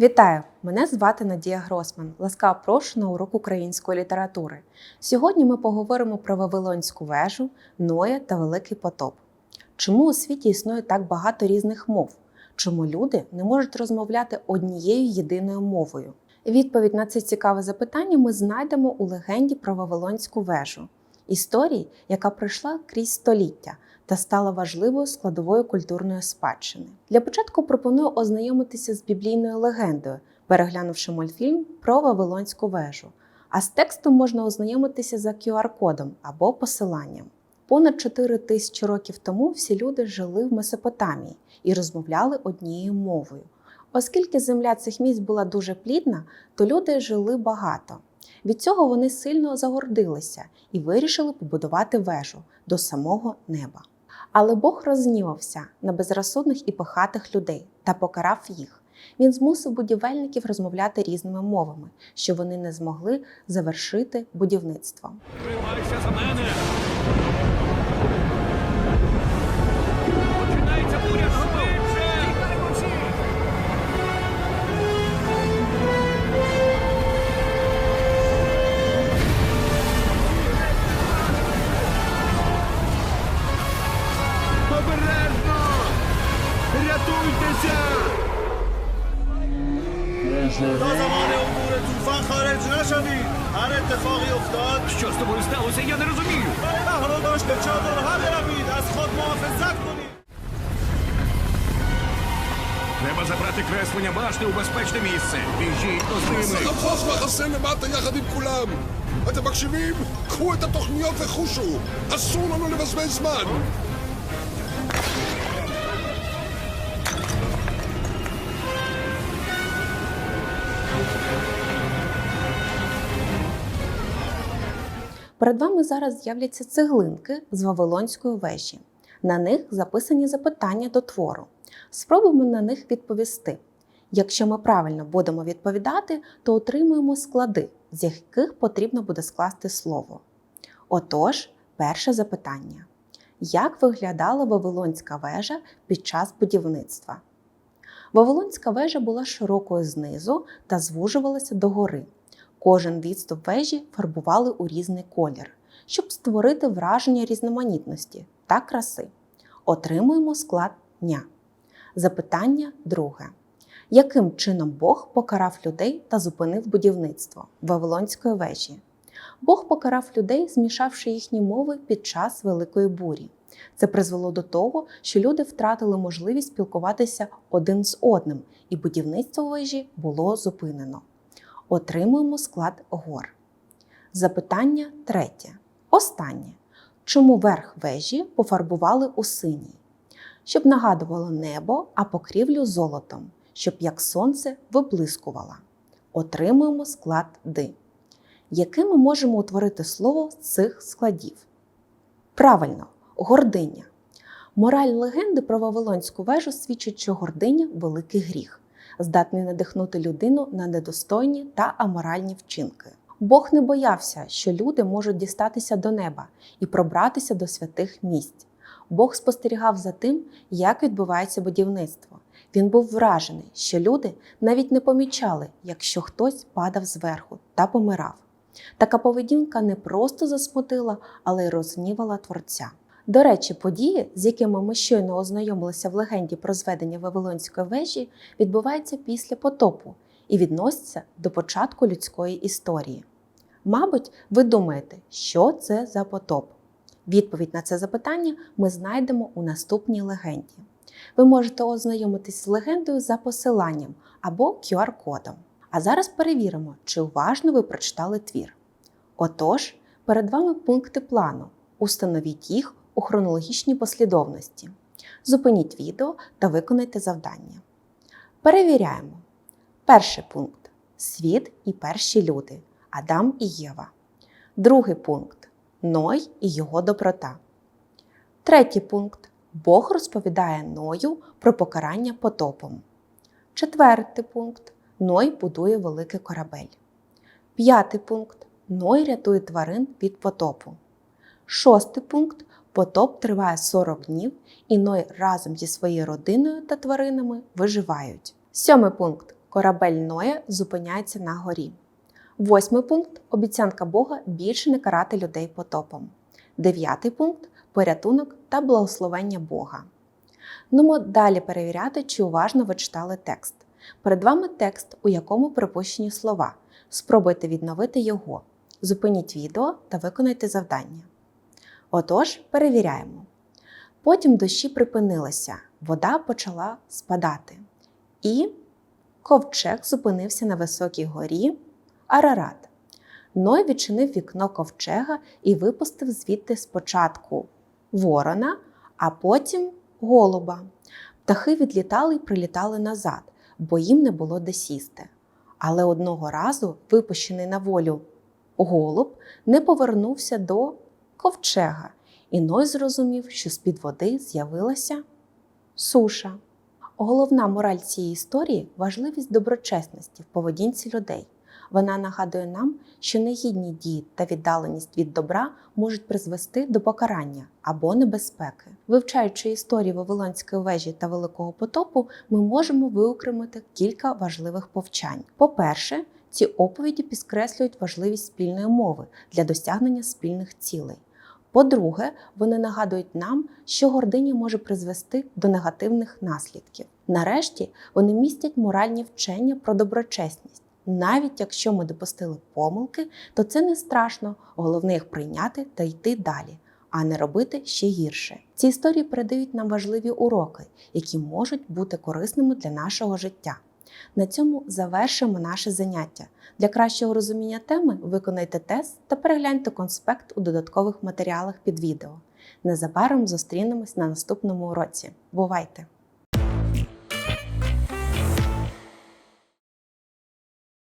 Вітаю! Мене звати Надія Гросман. Ласкаво прошу на урок української літератури. Сьогодні ми поговоримо про Вавилонську вежу, Ноя та Великий потоп. Чому у світі існує так багато різних мов? Чому люди не можуть розмовляти однією єдиною мовою? Відповідь на це цікаве запитання ми знайдемо у легенді про Вавилонську вежу, історії, яка пройшла крізь століття та стала важливою складовою культурної спадщини. Для початку пропоную ознайомитися з біблійною легендою, переглянувши мультфільм про Вавилонську вежу. А з текстом можна ознайомитися за QR-кодом або посиланням. Понад 4 тисячі років тому всі люди жили в Месопотамії і розмовляли однією мовою. Оскільки земля цих місць була дуже плідна, то люди жили багато. Від цього вони сильно загордилися і вирішили побудувати вежу до самого неба. Але Бог рознівався на безрозсудних і пихатих людей та покарав їх. Він змусив будівельників розмовляти різними мовами, що вони не змогли завершити будівництво. Тримайся за мене! تا زمان عبور طوفان خارج نشوید هر اتفاقی افتاد Що з тобою сталося? Я не розумію! برای بهرا داشت به چادرها بروید از خود محافظت کنید Треба забрати креслення башти у безпечне місце. Біжіть до ними! סחבחוך מחסה למטה יחד עם כולם! אתם מקשיבים? קחו את התוכניות וחושו! אסור לנו לבזבז זמן! Перед вами зараз з'являться цеглинки з Вавилонської вежі. На них записані запитання до твору. Спробуємо на них відповісти. Якщо ми правильно будемо відповідати, то отримуємо склади, з яких потрібно буде скласти слово. Отож, перше запитання: Як виглядала Вавилонська вежа під час будівництва? Вавилонська вежа була широкою знизу та звужувалася догори. Кожен відступ вежі фарбували у різний колір, щоб створити враження різноманітності та краси. Отримуємо склад дня. Запитання друге. Яким чином Бог покарав людей та зупинив будівництво Вавилонської вежі? Бог покарав людей, змішавши їхні мови під час великої бурі. Це призвело до того, що люди втратили можливість спілкуватися один з одним, і будівництво вежі було зупинено. Отримуємо склад гор. Запитання третє. Останнє. Чому верх вежі пофарбували у синій? Щоб нагадувало небо, а покрівлю золотом, щоб як сонце виблискувало. Отримуємо склад Ди. Яким ми можемо утворити слово з цих складів? Правильно, гординя. Мораль легенди про Вавилонську вежу свідчить, що гординя великий гріх, здатний надихнути людину на недостойні та аморальні вчинки. Бог не боявся, що люди можуть дістатися до неба і пробратися до святих місць. Бог спостерігав за тим, як відбувається будівництво. Він був вражений, що люди навіть не помічали, якщо хтось падав зверху та помирав. Така поведінка не просто засмутила, але й розгнівала творця. До речі, події, з якими ми щойно ознайомилися в легенді про зведення Вавилонської вежі, відбуваються після потопу і відносяться до початку людської історії. Мабуть, ви думаєте, що це за потоп? Відповідь на це запитання ми знайдемо у наступній легенді. Ви можете ознайомитись з легендою за посиланням або QR-кодом. А зараз перевіримо, чи уважно ви прочитали твір. Отож, перед вами пункти плану. Установіть їх у хронологічній послідовності. Зупиніть відео та виконайте завдання. Перевіряємо. Перший пункт світ і перші люди Адам і Єва. Другий пункт Ной і його доброта. Третій пункт Бог розповідає Ною про покарання потопом. Четвертий пункт Ной будує великий корабель. П'ятий пункт Ной рятує тварин від потопу. Шостий пункт потоп триває 40 днів, і Ной разом зі своєю родиною та тваринами виживають. Сьомий пункт корабель Ноя зупиняється на горі. Восьмий пункт обіцянка Бога більше не карати людей потопом. Дев'ятий пункт порятунок та благословення Бога. Нумо далі перевіряти, чи уважно ви читали текст. Перед вами текст, у якому припущені слова. Спробуйте відновити його. Зупиніть відео та виконайте завдання. Отож, перевіряємо. Потім дощі припинилися, вода почала спадати. І ковчег зупинився на високій горі Арарат. Ной відчинив вікно ковчега і випустив звідти спочатку ворона, а потім голуба. Птахи відлітали й прилітали назад, бо їм не було де сісти. Але одного разу, випущений на волю голуб, не повернувся до ковчега, і Ной зрозумів, що з-під води з'явилася суша. Головна мораль цієї історії важливість доброчесності в поведінці людей. Вона нагадує нам, що негідні дії та віддаленість від добра можуть призвести до покарання або небезпеки. Вивчаючи історії Вавилонської вежі та Великого потопу, ми можемо виокремити кілька важливих повчань. По-перше, ці оповіді підкреслюють важливість спільної мови для досягнення спільних цілей. По-друге, вони нагадують нам, що гординя може призвести до негативних наслідків. Нарешті вони містять моральні вчення про доброчесність. Навіть якщо ми допустили помилки, то це не страшно, головне їх прийняти та йти далі, а не робити ще гірше. Ці історії передають нам важливі уроки, які можуть бути корисними для нашого життя. На цьому завершимо наше заняття. Для кращого розуміння теми виконайте тест та перегляньте конспект у додаткових матеріалах під відео. Незабаром зустрінемось на наступному уроці. Бувайте!